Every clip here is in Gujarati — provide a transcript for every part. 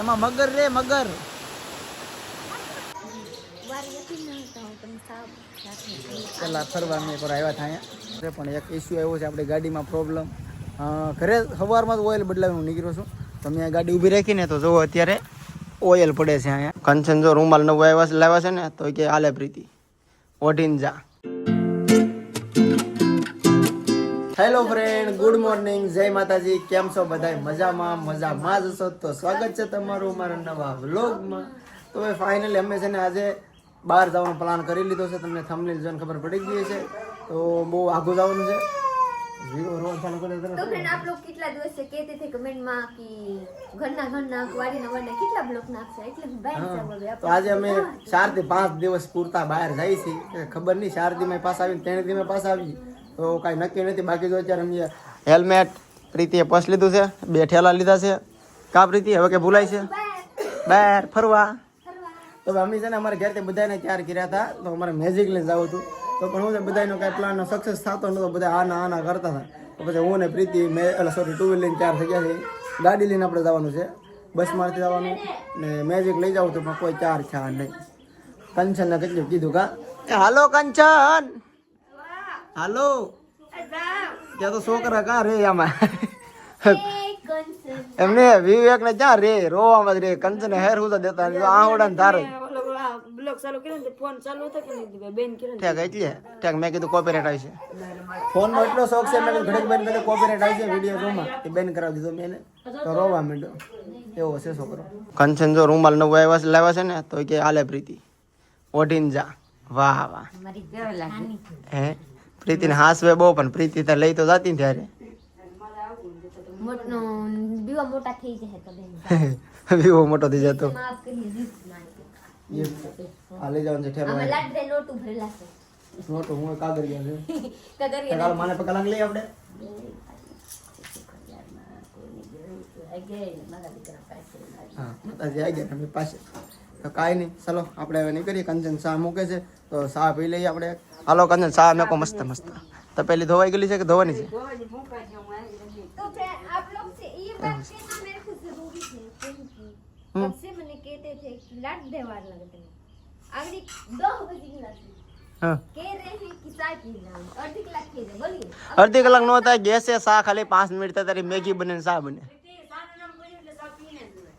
એમાં મગર રે, મગર. પેલા ફરવા મેં પર આવ્યા હતા અહીંયા. પણ એક ઇસ્યુ આવ્યો છે, આપણી ગાડીમાં પ્રોબ્લેમ ઘરે સવારમાં જ ઓઇલ બદલાવી હું નીકળ્યો છું. તો મેં ગાડી ઊભી રાખીને, તો જુઓ અત્યારે ઓઇલ પડે છે અહીંયા. કંચન જો રૂમાલ નવો આવ્યા લાવ્યા છે ને, તો કે આલે પ્રીતિ, ઓઢીને જા. હેલો ફ્રેન્ડ ગુડ મોર્નિંગ જય માતાજી. કેમ છો બધા મજામાં મજામાં જ છો? તો સ્વાગત છે તમારું અમારા નવા વ્લોગમાં. તો હવે ફાઇનલી અમે છે ને આજે બહાર જવાનો પ્લાન કરી લીધો છે. તમને થંબનેલ જોઈને ખબર પડી ગઈ છે તો બહુ આગું જવાનું છે. જીરો તો આજે અમે 4 થી 5 દિવસ પૂરતા બહાર જાય છે ખબર નહીં 4 દી પાસ આવીને 3 દી પાસ આવી તો કાંઈ નક્કી નથી. બાકી તો અત્યારે અમે હેલ્મેટ પ્રીતિએ પર્સ લીધું છે, બે ઠેલા લીધા છે. કા પ્રીતિ, હવે કે ભૂલાય છે? બહાર ફરવા. તો અમે છે ને અમારા ઘરેથી બધાને તૈયાર કર્યા હતા. તો અમારે મેજિક લઈને જવું હતું. તો પણ હું છે બધાનો કાંઈ પ્લાન સક્સેસ થતો નહોતો. બધા આના આના કરતા હતા. પછી હું ને પ્રીતિ મેં એટલે સોરી ટુ વ્હીલ લઈને તૈયાર થઈ ગયા છે ગાડી લઈને આપણે જવાનું છે. બસમાંથી જવાનું. ને મેજિક લઈ જવું તો પણ કોઈ ચાર ખ્યાલ નહીં. કંચનને કેટલું કીધું કા, હાલો કંચન! હાલો. ત્યાં તો છોકરા કા રે આમાં? એમને વિવેક ને ક્યાં રે? રોવામાં જ રે. કંચને ને હેર હુતા દેતા. આહોડા ને ધારે. બ્લોગ ચાલુ કર્યો ને ફોન ચાલુ હતો કે નહીં બેન કર્યો ઠેક એટલે. ઠેક મેં કીધું કોપીરાઇટ આવશે ફોન નો એટલો શોખ છે મેં કીધું ઘડીક બેન કીધું કોપીરાઇટ આવશે વીડિયો જોમાં એ બેન કરાવી દીધો મેં તો રોવા માંડ્યો. એવો છે છોકરો. કંચન જો રૂમાલ નવો આવ્યા છે લાવ્યા છે ને તો કે આલે પ્રીતિ. ઓઢીને જા. વાહ વાહ. હે? પ્રીતિને હાસવે બહુ પણ પ્રીતિ તો લઈ તો જાતી ને ત્યારે વિવો મોટો થઈ જતો. આ લઈ જવાનું છે ઠેલો આમાં ભરેલા છે. મોટો હું કાગળ ગયા છે કગરિયા કાલ માને પકડ લાગ લઈ આપણે હા આવી ગયા અમે તો કાંઈ નહીં ચલો આપણે હવે નહીં કરીએ કંચન શાહ મૂકે છે તો શાહ પી લઈએ આપણે. હાલો કંચન સા મેકો મસ્ત મસ્ત. તપેલી ધોવાઈ ગયેલી છે કે ધોવાની છે? અડધી કલાક નો થાય ગેસ સા ખાલી પાંચ મિનિટ થાય તારી મેગી બને સા બને.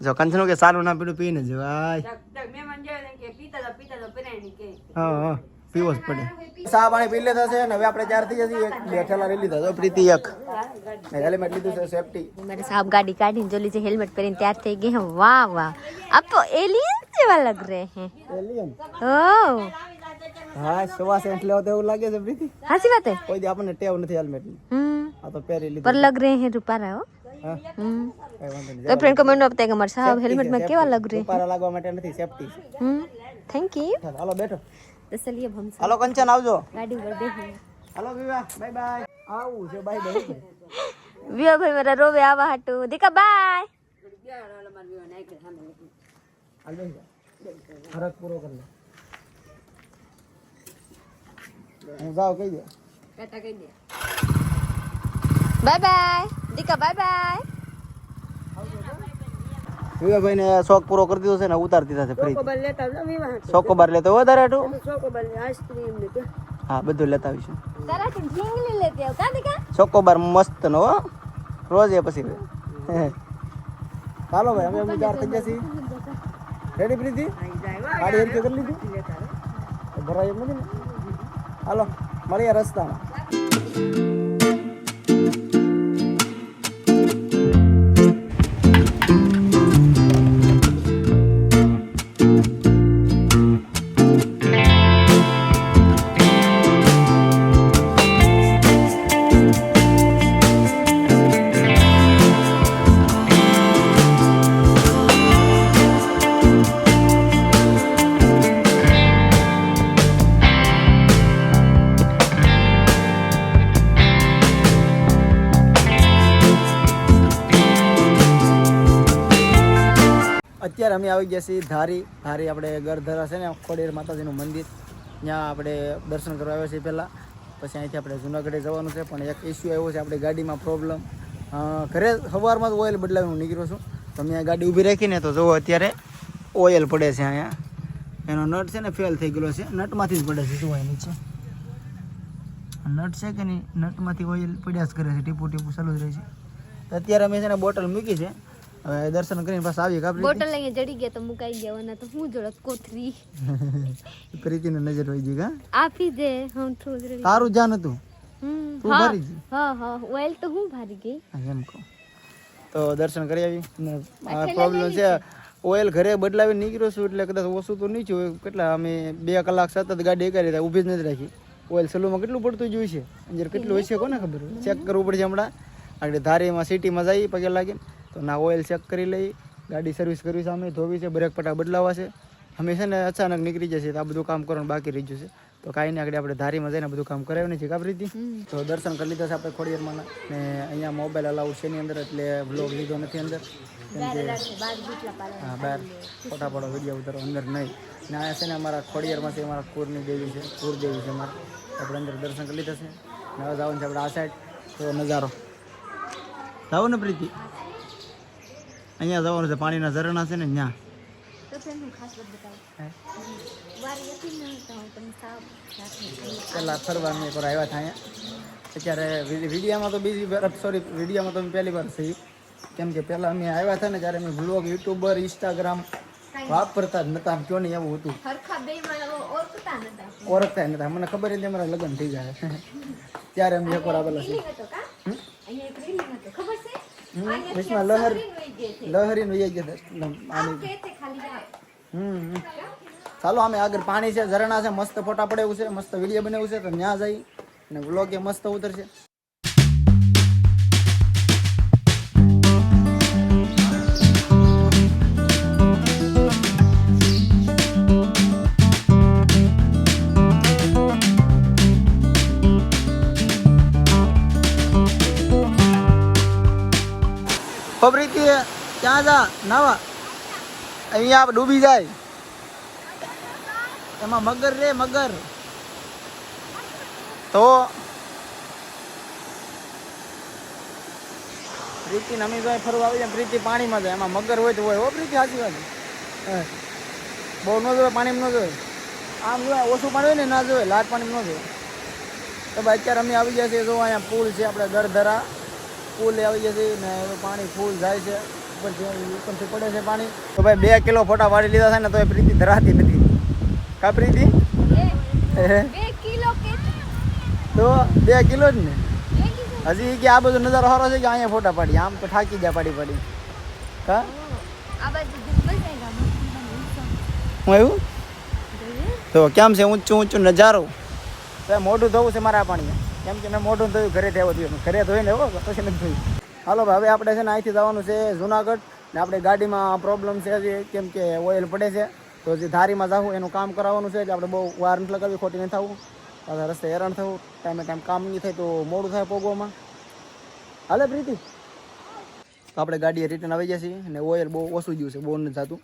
જો કંચનો કે સારું ના પીડું પીને જ ભાઈ હા હા. પીવો જ પડે સા પાણી પી લેતા છે ને હવે આપણે ચાર થઈ જશે એક બેઠેલા લઈ લીધા પ્રીતિ એક હેલ્મેટ લીધું છે સેફટી મારે સાહેબ ગાડી કાઢીને જો લીજે હેલ્મેટ પહેરીને તૈયાર થઈ ગઈ વાહ વાહ આપ તો એલિયન જેવા લગ રહે હે એલિયન ઓહ હા સવા સેન્ટ લેવો તો એવું લાગે છે પ્રીતિ સાચી વાત હે કોઈ દી આપણને ટેવ નથી હેલ્મેટ હમ આ તો પહેરી લીધું પર લગ રહે હે રૂપારા હો तो फ्रेंड कमेंट में बताएगा हमारे साहब हेलमेट में केवा लग रही है लगवा માટે નથી સેફટી હમ થેન્ક યુ હાલો બેઠો તસલીયબ હમસા હાલો કંચન આવજો. ગાડી ઉપર બેહી હાલો વિવા બાય બાય. આવું છે બાય બાય. વિવા ભાઈ મારા રોવે આવા હાટુ. દીકા by. Bye bye. દીકા bye bye. વિવાભાઈ ને શોખ પૂરો કરી દીધો છે ને ઉતારતી દીધા છે ફ્રી ચોકોબાર લેતો વધારે હાટું હા બધું લેતા આવીશું. ચોકોબાર મસ્ત નો રોજ એ પછી. ચાલો ભાઈ અમે અમે ચાર થઈ જશે રેડી પ્રીતિ ગાડી એમ કરી લીધી. ભરાય એમ નથી ને. હાલો મળીએ રસ્તામાં. અત્યારે અમે આવી ગયા છીએ ધારી. ધારી આપણે ગરધરા છે ને, ખોડેર માતાજીનું મંદિર. ત્યાં આપણે દર્શન કરવા આવ્યા છીએ પહેલાં. પછી અહીંથી આપણે જુનાગઢે જવાનું છે, પણ એક ઇસ્યુ આવ્યો છે, આપણી ગાડીમાં પ્રોબ્લેમ ઘરે સવારમાં જ ઓઇલ બદલાવી હું નીકળ્યો છું. તો મેં ગાડી ઊભી રાખીને તો જુઓ અત્યારે ઓઇલ પડે છે અહીંયા. એનો નટ છે ને ફેલ થઈ ગયેલો છે. નટમાંથી જ પડે છે જુઓ નીચે. નટ છે કે નહીં? નટમાંથી ઓઇલ પડ્યા જ કરે છે ટીપું ટીપું ચાલુ જ રહે છે. અત્યારે અમે છે ને, બોટલ મૂકી છે. હવે દર્શન કરીને પાછા આવીએ ગયા બોટલ અહીંયા જડી ગયા તો મુકાઈ ગયા વરના તો હું જોડત કોથરી પ્રીતિની નજર હોય ગઈ કા આપી દે હું થોડું તારું જાન હતું. તું હા ભરી ગઈ. હા હા ઓઇલ તો હું ભરી ગઈ. એમ કહું. તો દર્શન કરી આવી. ને આ પ્રોબ્લેમ છે ઓઇલ ઘરે બદલાવી નીકળ્યો છું એટલે કદાચ ઓછું તો નહીં થયું. કેટલા અમે બે કલાક સતત ગાડી એકારી હતા ઊભી જ નથી રાખી. ઓઇલ સલુમાં કેટલું પડતું જોયું છે? અંજર કેટલું હોય છે કોને ખબર? ચેક કરવું પડશે હમણાં. આગળ ધારીમાં સિટીમાં જઈએ પગે લાગીને. તો ના ઓઇલ ચેક કરી લઈ ગાડી સર્વિસ કરવી છે અમે ધોવી છે બ્રેક પટા બદલાવા છે. અમે છે ને અચાનક નીકળી જશે તો આ બધું કામ કરવાનું બાકી રહી ગયું છે. તો કાંઈ નહીં આગળ આપણે ધારીમાં જઈને બધું કામ કરાવ્યું છે કાપરી હતી તો દર્શન કરી લીધા છે આપણે ખોડિયારમાં ને અહીંયા મોબાઈલ અલાઉડ છે એની અંદર એટલે બ્લોગ લીધો નથી અંદર. હા બહાર ફોટા ફોટો વીડિયો ઉતારો અંદર નહીં. ને અહીંયા છે ને અમારા ખોડિયારમાં છે અમારા કુરની દેવી છે કુર દેવી છે અમારા. આપણે અંદર દર્શન કરી લીધા છે. ને હવે જવાનું છે આપણે આ સાઈડ તો નજારો. જાઓ ને પ્રીતિ. અહીંયા જવાનું છે પાણીના ઝરણા છે ને ત્યાં. વારી પહેલાં ફરવાનું એક વાર આવ્યા હતા અહીંયા. અત્યારે વિડીયામાં તો બીજી વાર સોરી વિડીયામાં તો અમે પહેલી વાર થઈ કેમ કે પહેલાં અમે આવ્યા હતા ને ત્યારે અમે બ્લોગ યુટ્યુબર ઇન્સ્ટાગ્રામ વાપરતા જ નતા કયો નહીં એવું હતું. ઓળખતા નતા. મને ખબર હતી અમારા લગ્ન થઈ જાય. ત્યારે અમે એકવાર આવેલા છે રીલિંગ હતો કા અહીંયા એક રીલિંગ હતો ખબર વિશમાં લહર લહરીને વહી ગયા. આની હમ હમ. ચાલો અમે આગળ પાણી છે ઝરણા છે મસ્ત ફોટા પડે એવું છે મસ્ત વીડિયો બનાવ્યું છે તો ત્યાં જઈ અને વ્લોગ એ મસ્ત ઉતરશે ખબરીથી ક્યાં જા, નાવા. અહીંયા ડૂબી જાય. એમાં મગર રે, મગર. તો પ્રીતિ ને અમે જો ફરવા આવી જાય, પ્રીતિ પાણીમાં જાય. એમાં મગર હોય તો હોય. હો પ્રીતિ, સાચી વાત. બહુ ન જોવે, પાણીમાં ન જોવે. આમ જોવે, ઓછું પાણી હોય ને, ના જોવે. લાટ પાણીમાં ન જોવે. તો ભાઈ, અત્યારે અમે આવી ગયા છીએ, જો અહીંયા પુલ છે, આપણે ગરધરા પુલ આવી જશે ને પાણી ફૂલ જાય છે. ઉપરથી ઉપરથી પડે છે પાણી. તો ભાઈ બે કિલો ફોટા પાડી લીધા છે ને તો એ પ્રીતિ ધરાતી નથી. કા પ્રીતિ? તો બે કિલો જ ને? હજી કે આ બધો નજારો સારો છે કે અહીંયા ફોટા પાડી? આમ તો થાકી જાય પાડી પાડી. કા? હું આવ્યું? તો કેમ છે? ઊંચું ઊંચું નજારો. તો એ મોઢું ધોવું છે મારા પાણી કેમ કે મેં મોઢું થયું ઘરે થયો થયું ઘરે ધોઈને હો પછી નથી થયું હાલો હવે આપણે છે ને અહીંથી જવાનું છે જુનાગઢ ને આપણે ગાડીમાં પ્રોબ્લેમ છે હજી, કેમ કે ઓઇલ પડે છે. તો જે ધારીમાં જવું એનું કામ કરાવવાનું છે, એટલે આપણે બહુ વાર નથી લગાવી, ખોટી નહીં થવું. પાછા રસ્તે હેરાન થવું, ટાઈમે ટાઈમ કામ નહીં થાય તો મોડું થાય પોગવામાં. હાલે પ્રીતિ. તો આપણે ગાડીએ રિટર્ન આવી જશે અને ઓઇલ બહુ ઓછું ગયું છે બહુ નથી થતું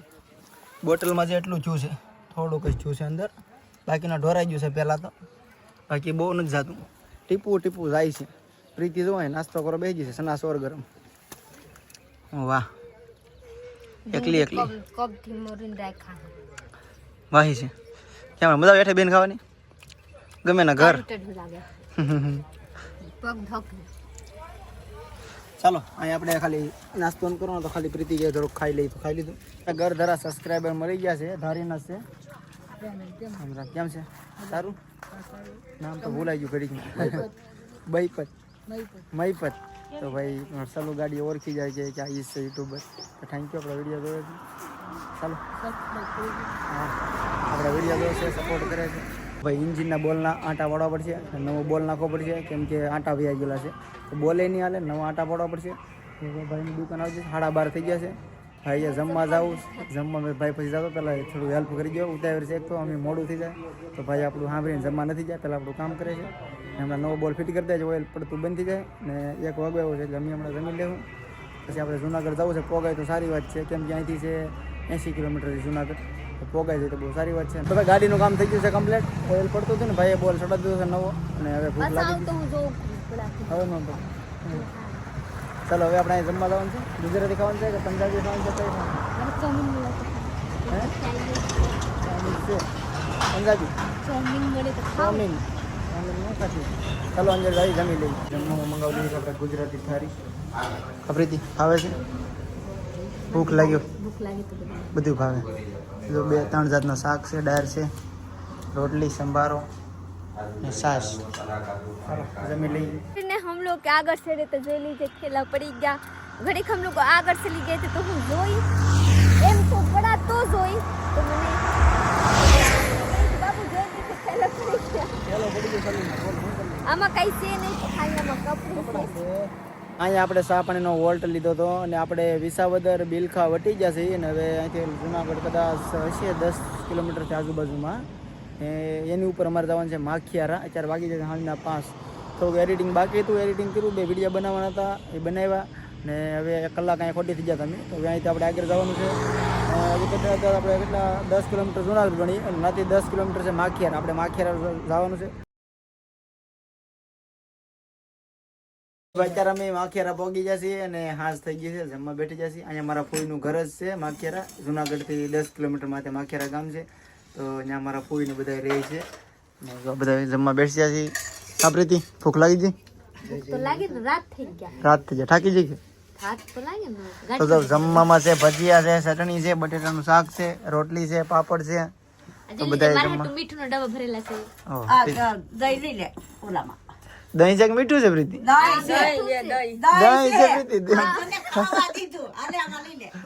બોટલમાં જે એટલું જ્યું છે, થોડુંક જ જ્યું છે અંદર. બાકીના ઢોરાઈ ગયું છે પહેલાં તો. બાકી બહુ નથી જાતું. ટીપું ટીપુ જાય છે. પ્રીતિ જોવાય નાસ્તો કરો બેસી જશે છે સના સોર ગરમ. વાહ. એકલી એકલી. કબથી મોરીને રાખા વાહી છે. કેમ મજા બેઠે બેન ખાવાની? ગમે ના ઘર. પગ ધક. ચાલો અહીં આપણે ખાલી નાસ્તો કરો તો ખાલી પ્રીતિ ગયા થોડુંક ખાઈ લઈ તો ખાઈ લીધું. ઘર ધરા સબસ્ક્રાઈબર મળી ગયા છે ધારીના છે. કેમ છે? સારું? નામ તો ભૂલાઈ ગયું ઘડી બૈપત. મહીપત તો ભાઈ ચાલો ગાડી ઓળખી જાય છે કે આ ઈ છે યુટ્યુબર. તો થેન્ક યુ આપણે વીડિયો જોયો છે. ચાલો. હા આપણા વીડિયો જોયો છે સપોર્ટ કરે છે. ભાઈ ઇન્જિનના બોલના આંટા પાડવા પડશે નવો બોલ નાખવો પડશે કેમ કે આંટા વ્યાઈ ગયેલા છે. તો બોલે નહીં હાલે નવા આંટા પાડવા પડશે. ભાઈની દુકાન આવશે સાડા બાર થઈ ગયા છે. ભાઈ જમવા જાવું જમવા મેં ભાઈ પછી જતો પહેલાં થોડું હેલ્પ કરી દો ઉતાવળ છે એક તો અમે મોડું થઈ જાય. તો ભાઈ આપણું સાંભળીને જમવા નથી જાય પહેલાં આપણું કામ કરે છે. હમણાં નવો બોલ ફિટ કરી દે છે ઓઇલ પડતું બંધ થઈ જાય. ને એક વાગ્યો છે એટલે અમે હમણાં જમી લેવું. પછી આપણે જુનાગઢ જવું છે પોગાય તો સારી વાત છે કેમ કે અહીંથી છે એંસી કિલોમીટર છે જુનાગઢ. તો પોગાય છે તો બહુ સારી વાત છે. તો ભાઈ ગાડીનું કામ થઈ ગયું છે કમ્પ્લીટ ઓઇલ પડતું હતું ને ભાઈએ બોલ ચડાવી દીધો છે નવો. અને હવે ભૂખ લાગી જોઉં. હવે નહોતો. ચાલો હવે આપણે જમવા જવાનું છે. ગુજરાતી ખાવાનું છે કે પંજાબી ખાવાનું છે? કઈ પંજાબી? ચાઉમીન ચાલો અંદર જઈ જમી લઈએ. જમવામાં મંગાવી લઈએ આપણે ગુજરાતી થાળી. અપ્રીતિ ભાવે છે? ભૂખ લાગ્યો? બધું. ભાવે. જો બે ત્રણ જાતના શાક છે ડાયર છે રોટલી સંભારો. ને છાશ ચાલો જમી લઈએ ने हम लोग के आगर से रहे तो जोई लीजिए ठेला पड़ी गया घड़ी हम लोग आगर से ली गए थे तो हम जोई एम तो बड़ा तो जोई तो मैंने बाबू जोई लीजिए ठेला पड़ी गया ચાલો પડી ગયું ચાલી બોલ બોલ ચાલી આમાં કઈ છે નહીં તો ખાલી આમાં કપડું છે અહીંયા આપણે ચા પાણીનો વોલ્ટ લીધો હતો અને આપણે વિસાવદર બિલખા વટી ગયા છીએ અને હવે અહીંથી જુનાગઢ કદાચ હશે દસ કિલોમીટરથી આજુબાજુમાં એ એની ઉપર અમારે જવાનું છે માખિયારા. અત્યારે વાગી જાય સાંજના પાંચ. થોડુંક એડિટિંગ બાકી હતું એડિટિંગ કર્યું, બે વીડિયો બનાવવાના હતા, એ બનાવ્યા. ને હવે એક કલાક અહીંયા ખોટી થઈ ગયા તમે. તો હવે અહીંથી આપણે આગળ જવાનું છે. હજી કેટલા આપણે કેટલા, દસ કિલોમીટર જુનાગઢ ગણી અને નાથી દસ કિલોમીટર છે માખિયારા. આપણે માખિયારા જવાનું છે. અત્યારે અમે માખિયારા પહોંચી જશે અને હાજ થઈ ગઈ છે. જમવા બેઠી જશે અહીંયા મારા ફૂઈનું ઘર જ છે, માખિયારા. જુનાગઢથી દસ કિલોમીટર માથે માખિયારા ગામ છે. તો અહીંયા મારા ફૂઈને બધા રહે છે. બધા જમવા બેસી છીએ સાપરીથી ભૂખ લાગી ગઈ તો રાત થઈ ગયા. રાત થઈ જાય થાકી જઈ તો જો જમવામાં છે ભજીયા છે ચટણી છે બટેટાનું શાક છે રોટલી છે પાપડ છે. તો બધા જમવા મીઠું ડબ્બા ભરેલા છે. દહીં લઈ લે ઓલામાં. દહીં છે કે મીઠું છે પ્રીતિ? દહીં છે. દહીં દહીં દહીં છે પ્રીતિ.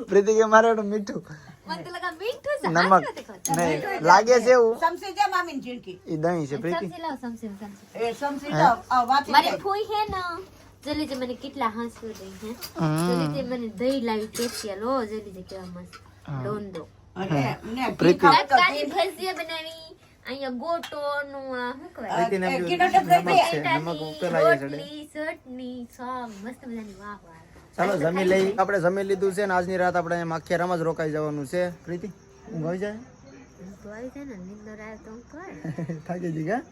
પ્રીતિ કે મારે મીઠું. નમક નહીં લાગે છે એવું સમસી દે મામીની ઝીણકી એ દહીં છે પ્રીતિ સમસી લાવ સમસી સમસી એ સમસી દે આ વાટી મારી દે ફોઈ હે ને જલ્દી મને કેટલા હાંસવું દઈ હે હમ. જલ્દી મને દહીં લાવી કેસિયા લો જલ્દી કેવા મસ્ત લોંદો અને ને પ્રીતિ. કાચી ભજીયા બનાવી અહીંયા ગોટો નું આ શું કહેવાય પ્રીતિને એમ કિલો કીધું, ટપકા નમક છે નમક પેલા એ ચડે રોટલી ચટણી શાક મસ્ત મજાની વાહ વાહ ચાલો જમી લઈ. આપણે જમી લીધું છે ને આજની રાત આપણે અહીંયા માખિયારામાં જ રોકાઈ જવાનું છે. પ્રીતિ ઊંઘ આવી જાય? થાકી જી ગયા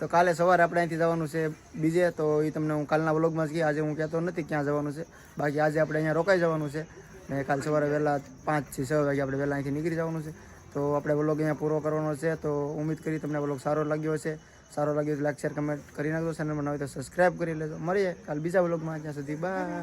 તો કાલે સવારે આપણે અહીંથી જવાનું છે બીજે તો એ તમને હું કાલના વ્લોગમાં જ કહી આજે હું કહેતો નથી ક્યાં જવાનું છે. બાકી આજે આપણે અહીંયા રોકાઈ જવાનું છે. ને કાલ સવારે વહેલા પાંચથી છ વાગે આપણે વહેલા અહીંથી નીકળી જવાનું છે. તો આપણે વ્લોગ અહીંયા પૂરો કરવાનો છે. તો ઉમ્મીદ કરી તમને વ્લોગ સારો લાગ્યો છે સારો લાગ્યો તો લાઈક શેર કમેન્ટ કરી નાખજો. ચેનલમાં ન હોય તો સબસ્ક્રાઈબ કરી લેજો. મળીએ કાલ બીજા વ્લોગમાં. ત્યાં સુધી બાય